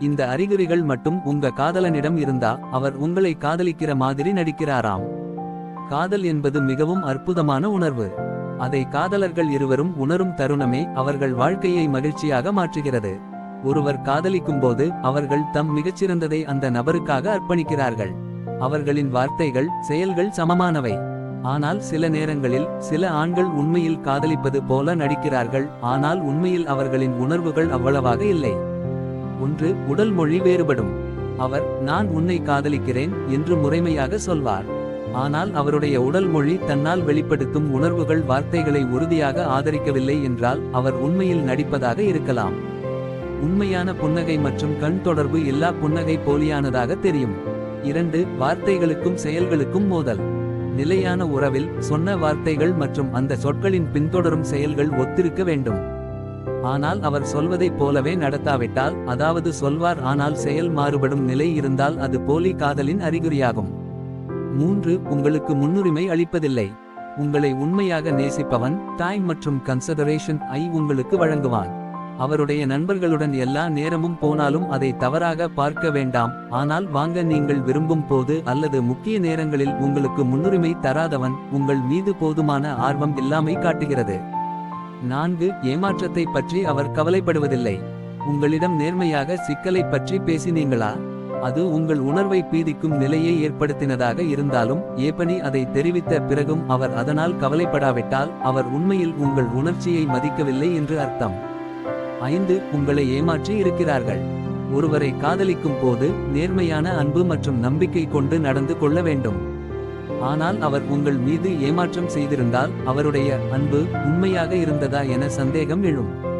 இந்த அறிகுறிகள் மட்டும் உங்க காதலனிடம் இருந்தா அவர் உங்களை காதலிக்கிற மாதிரி நடிக்கிறாராம். காதல் என்பது மிகவும் அற்புதமான உணர்வு. அதை காதலர்கள் இருவரும் உணரும் தருணமே அவர்கள் வாழ்க்கையை மகிழ்ச்சியாக மாற்றுகிறது. ஒருவர் காதலிக்கும்போது அவர்கள் தம் மிகச்சிறந்ததை அந்த நபருக்காக அர்ப்பணிக்கிறார்கள். அவர்களின் வார்த்தைகள் செயல்கள் சமமானவை. ஆனால் சில நேரங்களில் சில ஆண்கள் உண்மையில் காதலிப்பது போல நடிக்கிறார்கள். ஆனால் உண்மையில் அவர்களின் உணர்வுகள் அவ்வளவாக இல்லை. ஒன்று உடல் மொழி வேறுபடும். அவர் நான் உன்னை காதலிக்கிறேன் என்று முறைமையாக சொல்வார். ஆனால் அவருடைய உடல் மொழி தன்னால் வெளிப்படுத்தும் உணர்வுகள் வார்த்தைகளை உறுதியாக ஆதரிக்கவில்லை என்றால் அவர் உண்மையில் நடிப்பதாக இருக்கலாம். உண்மையான புன்னகை மற்றும் கண் தொடர்பு எல்லா புன்னகை போலியானதாக தெரியும். இரண்டு வார்த்தைகளுக்கும் செயல்களுக்கும் மோதல். நிலையான உறவில் சொன்ன வார்த்தைகள் மற்றும் அந்த சொற்களின் பின்தொடரும் செயல்கள் ஒத்திருக்க வேண்டும். ஆனால் அவர் சொல்வதைப் போலவே நடத்தாவிட்டால் அதாவது சொல்வார் ஆனால் செயல் மாறுபடும் நிலை இருந்தால் அது போலி காதலின் அறிகுறியாகும். மூன்று உங்களுக்கு முன்னுரிமை அளிப்பதில்லை. உங்களை உண்மையாக நேசிப்பவன் டைம் மற்றும் கன்சிடரேஷன் ஐ உங்களுக்கு வழங்குவான். அவருடைய நண்பர்களுடன் எல்லா நேரமும் போனாலும் அதை தவறாக பார்க்க வேண்டாம். ஆனால் வாங்க நீங்கள் விரும்பும் போது அல்லது முக்கிய நேரங்களில் உங்களுக்கு முன்னுரிமை தராதவன் உங்கள் மீது போதுமான ஆர்வம் இல்லாமை காட்டுகிறது. நான்கு ஏமாற்றத்தை பற்றி அவர் கவலைப்படுவதில்லை. உங்களிடம் நேர்மையாக சிக்கலை பற்றி பேசினீங்களா? அது உங்கள் உணர்வை பீதிக்கும் நிலையை ஏற்படுத்தினதாக இருந்தாலும் ஏபனி அதை தெரிவித்த பிறகும் அவர் அதனால் கவலைப்படாவிட்டால் அவர் உண்மையில் உங்கள் உணர்ச்சியை மதிக்கவில்லை என்று அர்த்தம். ஐந்து உங்களை ஏமாற்றி இருக்கிறார்கள். ஒருவரை காதலிக்கும் போது நேர்மையான அன்பு மற்றும் நம்பிக்கை கொண்டு நடந்து கொள்ள வேண்டும். ஆனால் அவர் உங்கள் மீது ஏமாற்றம் செய்திருந்தால் அவருடைய அன்பு உண்மையாக இருந்ததா என சந்தேகம் எழும்.